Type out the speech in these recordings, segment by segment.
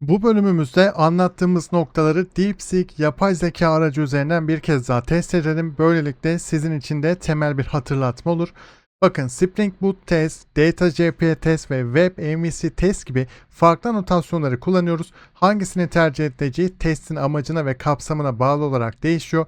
Bu bölümümüzde anlattığımız noktaları DeepSeek yapay zeka aracı üzerinden bir kez daha test edelim. Böylelikle sizin için de temel bir hatırlatma olur. Bakın Spring Boot test, DataJP test ve Web MVC test gibi farklı anotasyonları kullanıyoruz. Hangisini tercih edeceği testin amacına ve kapsamına bağlı olarak değişiyor.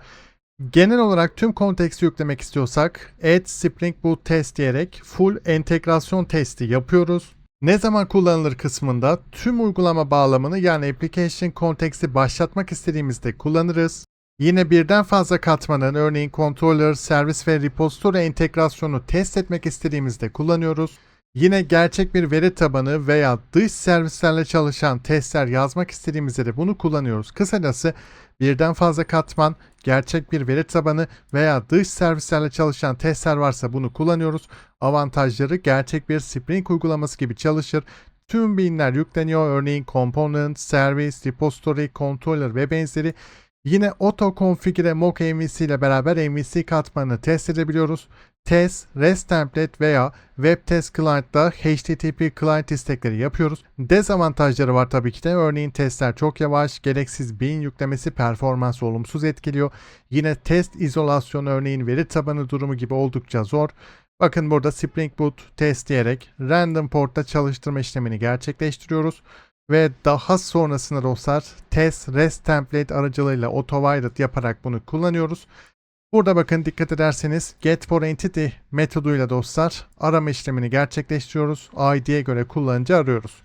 Genel olarak tüm konteksti yüklemek istiyorsak add Spring Boot test diyerek full entegrasyon testi yapıyoruz. Ne zaman kullanılır kısmında tüm uygulama bağlamını yani application konteksti başlatmak istediğimizde kullanırız. Yine birden fazla katmanın örneğin controller, servis ve repository entegrasyonu test etmek istediğimizde kullanıyoruz. Yine gerçek bir veri tabanı veya dış servislerle çalışan testler yazmak istediğimizde de bunu kullanıyoruz. Kısacası birden fazla katman, gerçek bir veri tabanı veya dış servislerle çalışan testler varsa bunu kullanıyoruz. Avantajları gerçek bir Spring uygulaması gibi çalışır. Tüm binler yükleniyor. Örneğin component, service, repository, controller ve benzeri. Yine auto configure mock MVC ile beraber MVC katmanını test edebiliyoruz. Test, REST template veya web test client'da HTTP client istekleri yapıyoruz. Dezavantajları var tabii ki de. Örneğin testler çok yavaş, gereksiz bin yüklemesi performansı olumsuz etkiliyor. Yine test izolasyonu örneğin veri tabanı durumu gibi oldukça zor. Bakın burada Spring Boot test diyerek random portta çalıştırma işlemini gerçekleştiriyoruz. Ve daha sonrasında dostlar test REST template aracılığıyla autowided yaparak bunu kullanıyoruz. Burada bakın dikkat ederseniz get for entity metoduyla dostlar arama işlemini gerçekleştiriyoruz. ID'ye göre kullanıcı arıyoruz.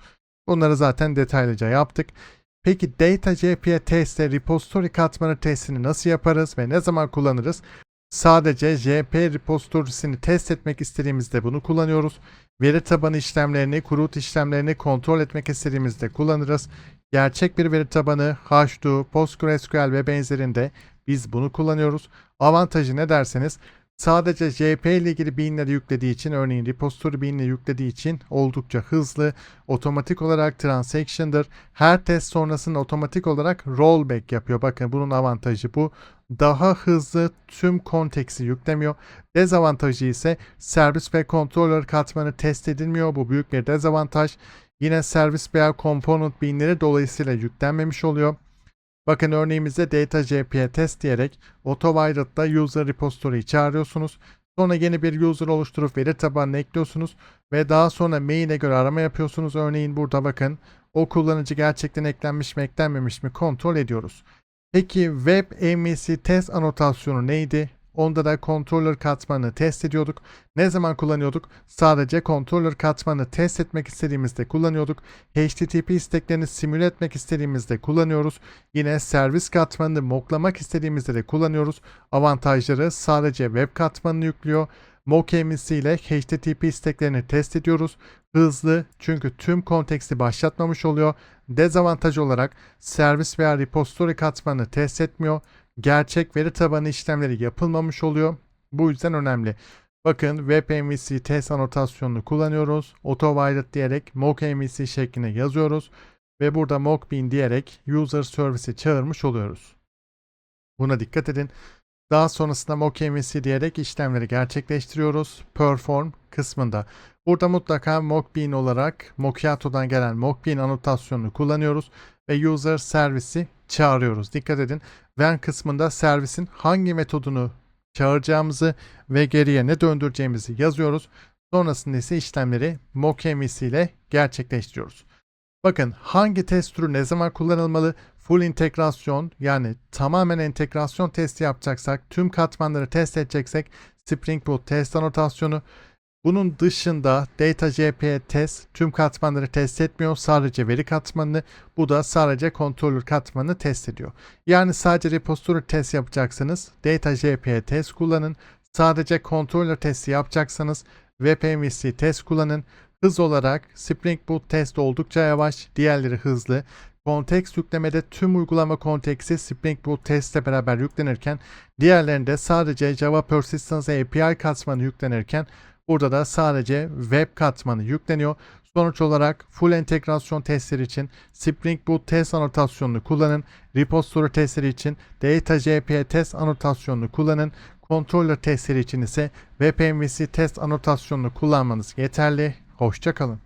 Bunları zaten detaylıca yaptık. Peki Data JPA testte repository katmanı testini nasıl yaparız ve ne zaman kullanırız? Sadece JP repository'sini test etmek istediğimizde bunu kullanıyoruz. Veri tabanı işlemlerini, kurut işlemlerini kontrol etmek istediğimizde kullanırız. Gerçek bir veri tabanı, Hadoop, PostgreSQL ve benzerinde biz bunu kullanıyoruz. Avantajı ne derseniz sadece JP ile ilgili binleri yüklediği için örneğin repository binini yüklediği için oldukça hızlı, otomatik olarak transaction'dır. Her test sonrasında otomatik olarak rollback yapıyor. Bakın bunun avantajı bu. Daha hızlı tüm konteksi yüklemiyor. Dezavantajı ise servis ve controller katmanı test edilmiyor. Bu büyük bir dezavantaj. Yine servis veya component binleri dolayısıyla yüklenmemiş oluyor. Bakın örneğimizde data JP'ye test diyerek AutoWired'da user repository'yi çağırıyorsunuz. Sonra yeni bir user oluşturup veri tabanına ekliyorsunuz ve daha sonra main'e göre arama yapıyorsunuz. Örneğin burada bakın o kullanıcı gerçekten eklenmiş mi eklenmemiş mi kontrol ediyoruz. Peki Web MVC test anotasyonu neydi? Onda da controller katmanı test ediyorduk. Ne zaman kullanıyorduk? Sadece controller katmanı test etmek istediğimizde kullanıyorduk. HTTP isteklerini simüle etmek istediğimizde kullanıyoruz. Yine servis katmanını mocklamak istediğimizde de kullanıyoruz. Avantajları sadece web katmanını yüklüyor. Mock ile HTTP isteklerini test ediyoruz. Hızlı çünkü tüm konteksti başlatmamış oluyor. Dezavantaj olarak servis veya repository katmanını test etmiyor. Gerçek veri tabanı işlemleri yapılmamış oluyor. Bu yüzden önemli. Bakın Web MVC test anotasyonunu kullanıyoruz. AutoWired diyerek mock MVC şeklinde yazıyoruz. Ve burada mock bin diyerek user service'i çağırmış oluyoruz. Buna dikkat edin. Daha sonrasında mock MVC diyerek işlemleri gerçekleştiriyoruz. Perform kısmında. Burada mutlaka mockbean olarak Mockato'dan gelen mockbean anotasyonunu kullanıyoruz ve user servisi çağırıyoruz. Dikkat edin. When kısmında servisin hangi metodunu çağıracağımızı ve geriye ne döndüreceğimizi yazıyoruz. Sonrasında ise işlemleri mock MVC ile gerçekleştiriyoruz. Bakın hangi test türü ne zaman kullanılmalı? Full integrasyon yani tamamen entegrasyon testi yapacaksak, tüm katmanları test edeceksek Spring Boot test anotasyonu. Bunun dışında DataJP test tüm katmanları test etmiyor. Sadece veri katmanını. Bu da sadece controller katmanını test ediyor. Yani sadece repository test yapacaksanız DataJP test kullanın. Sadece controller testi yapacaksanız WebMVC test kullanın. Hız olarak Spring Boot test oldukça yavaş, diğerleri hızlı. Konteks yüklemede tüm uygulama konteksi Spring Boot testle beraber yüklenirken diğerlerinde sadece Java Persistence API katmanı yüklenirken burada da sadece web katmanı yükleniyor. Sonuç olarak full entegrasyon testleri için Spring Boot test anotasyonunu kullanın. Repository testleri için DataJP test anotasyonunu kullanın. Controller testleri için ise WebMVC test anotasyonunu kullanmanız yeterli. Hoşçakalın.